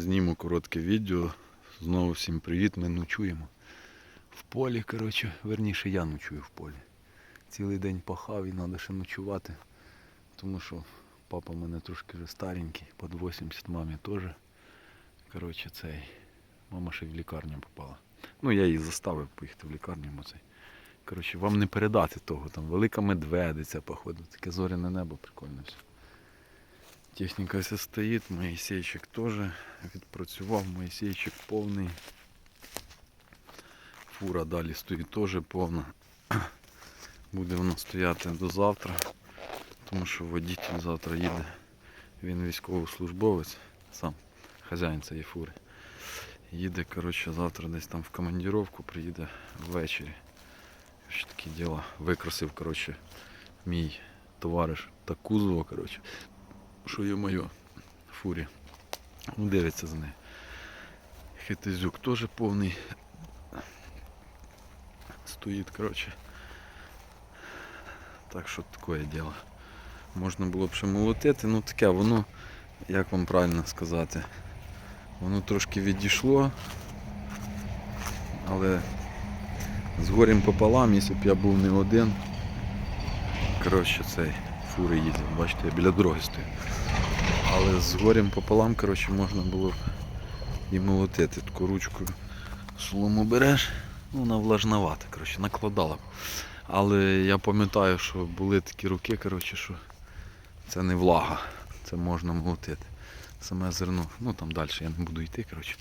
зніму коротке відео. Знову всім привіт, ми ночуємо. В полі, коротше, верніше я ночую в полі. Цілий день пахав і треба ще ночувати. Тому що папа в мене трошки вже старенький, під 80 мамі теж. Коротше, цей. Мама ще в лікарню попала. Ну, я її заставив поїхати в лікарню. цей. Коротше, вам не передати того. Там велика медведиця, походу. Таке зоряне небо, прикольно все. Техніка все стоїть, Моїсейчик теж відпрацював, Моїсейчик повний. Фура далі стоїть теж повна. Буде вона стояти до завтра, тому що водитель завтра їде. Він військовослужбовець, сам хазяїн цієї фури. Їде, коротше, завтра десь там в командировку, приїде ввечері. Що такі діла. Викрасив, коротше, мій товариш та коротше, що є моє фурі. Ну, дивиться за нею. Хитизюк теж повний. Стоїть, коротше. Так що таке діло. Можна було б ще молотити, ну таке, воно, як вам правильно сказати, воно трошки відійшло, але з горем пополам, якщо б я був не один. Коротше, цей фури їздять, бачите, я біля дороги стою. Але з горем пополам, коротше, можна було б і молотити. Таку ручку солому береш, ну вона влажновата, коротше, накладала. Але я пам'ятаю, що були такі руки, коротше, що це не влага, це можна молотити. Саме зерно, ну там далі я не буду йти. коротше.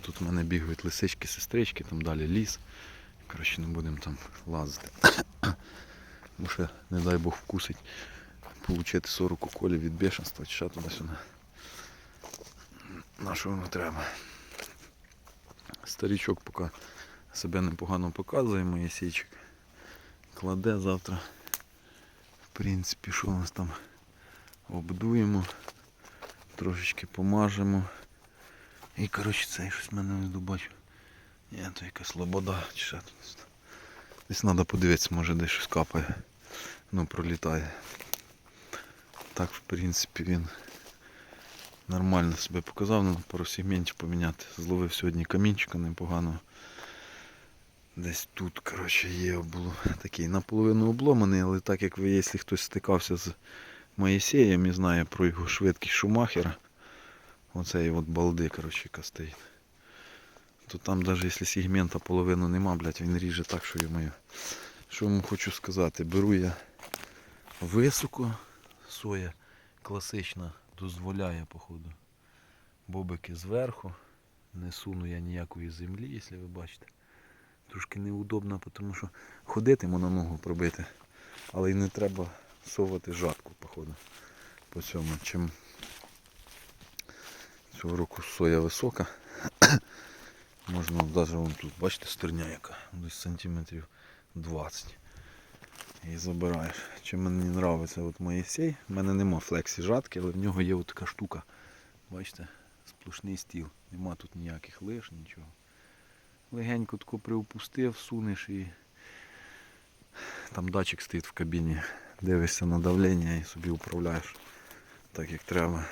Тут в мене бігають лисички, сестрички, там далі ліс. Коротше, не будемо там лазити. Бо ще, не дай Бог, вкусить. Получити 40 уколів від бешенства, чи ще туди-сюди. На що воно треба? Старічок поки себе непогано показує, Моїсейчик. Кладе завтра. В принципі, що у нас там обдуємо, трошечки помажемо. І коротше це щось в мене не добачу. Ні, то якась лобода чи ще тут. Десь треба подивитися, може десь щось капає. Ну пролітає. Так в принципі він нормально себе показав, треба пару сегментів поміняти. Зловив сьогодні камінчика непогано. Десь тут коротше, є було такий наполовину обломаний, але так як ви, якщо хтось стикався з Моїсеєм і знає про його швидкість Шумахера, оцеї от балди, коротше, яка стоїть. То там навіть якщо сегмента половину нема, блядь, він ріже так, що йому. Що вам хочу сказати, беру я високо, соя класична дозволяє, походу. Бобики зверху. Не суну я ніякої землі, якщо ви бачите. Трошки неудобно, тому що ходити можна ногу пробити. Але й не треба совати жатку, походу. По цьому. Чим цього року соя висока. Можна навіть вон тут, бачите, стерня яка, десь сантиметрів 20. І забираєш. Чим мені подобається от Моїсей, в мене нема флексі жатки, але в нього є така штука. Бачите, сплошний стіл. Нема тут ніяких лиш, нічого. Легенько тако приупустив, сунеш і там датчик стоїть в кабіні. Дивишся на давлення і собі управляєш так як треба.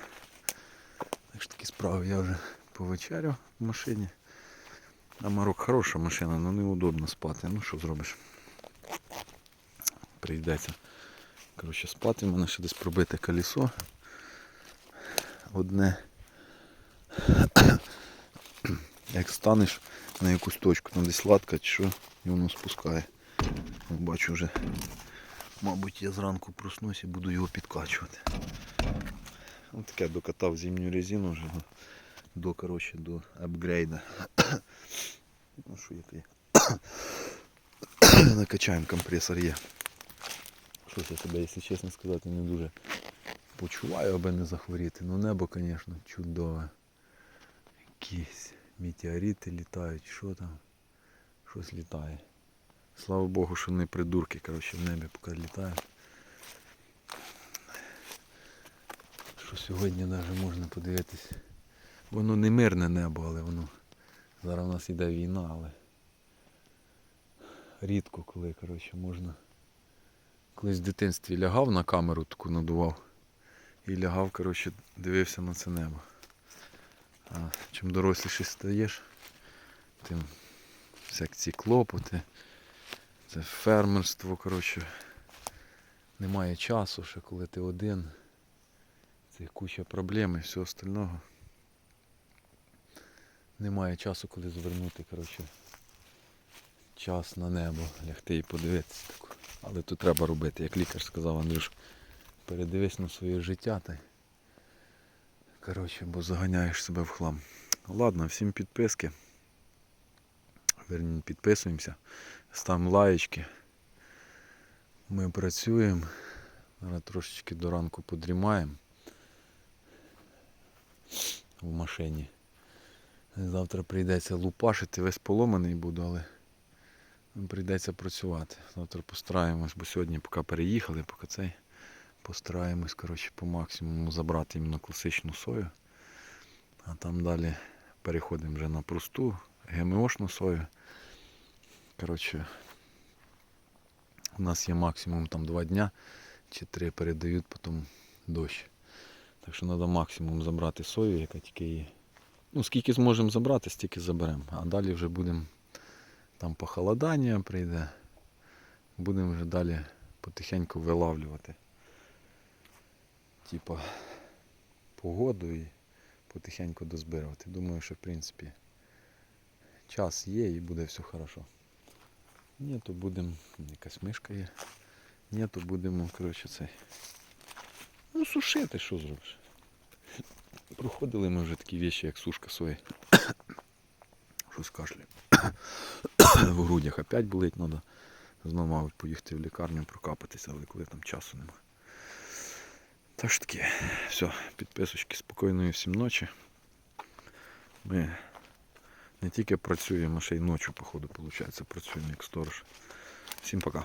Так що такі справи я вже повечеряв в машині. А Марок хороша машина, але неудобно спати. Ну що зробиш? Прийдеться. Коротше, спати, в мене ще десь пробите колесо. Одне. Як станеш на якусь точку, там десь латка чи що, і воно спускає. Ну, Бачу вже, мабуть, я зранку проснусь і буду його підкачувати. Ось таке докатав зимню резину вже до, до, коротше, до апгрейда. Ну що який. Накачаємо компресор є. Щось я себе, якщо чесно сказати, не дуже почуваю, аби не захворіти. Ну небо, звісно, чудове. Якісь метеорити літають, що там? Щось літає. Слава Богу, що не придурки, коротше, в небі поки літають. Що сьогодні навіть можна подивитись. Воно не мирне небо, але воно. Зараз у нас іде війна, але рідко коли, коротше, можна. Колись в дитинстві лягав на камеру таку надував і лягав, коротше, дивився на це небо. А чим доросліший стаєш, тим всякі ці клопоти. Це фермерство, коротше. Немає часу, ще коли ти один. Це куча проблем і всього остального. Немає часу, коли звернути, коротше, час на небо, лягти і подивитися. Але то треба робити, як лікар сказав Андрюш, передивись на своє життя та. Коротше, бо заганяєш себе в хлам. Ладно, всім підписки. Верні, підписуємося, ставимо лаєчки. Ми працюємо. Зараз трошечки до ранку подрімаємо в машині. Завтра прийдеться лупашити, весь поломаний буду, але прийдеться працювати. Завтра постараємось, бо сьогодні поки переїхали, поки цей постараємось коротше, по максимуму забрати іменно класичну сою. А там далі переходимо вже на просту ГМОшну сою. Коротше, у нас є максимум там 2 дня чи 3 передають потім дощ. Так що треба максимум забрати сою, яка тільки є. Ну, скільки зможемо забрати, стільки заберемо. А далі вже будемо там похолодання прийде. Будемо вже далі потихеньку вилавлювати. Типа погоду і потихеньку дозбирувати. Думаю, що в принципі час є і буде все хорошо. Ні, то будемо. Якась мишка є. Ні, то будемо, коротше, цей. Ну, сушити, що зробиш? Проходили ми вже такі вещі, як сушка сої. Щось кашлю. В грудях опять болить, треба знову, мабуть, поїхати в лікарню, прокапатися, але коли там часу нема. Так що таки, все, підписочки, спокійної всім ночі. Ми не тільки працюємо, а ще й ночі, походу, виходить, працюємо як сторож. Всім пока.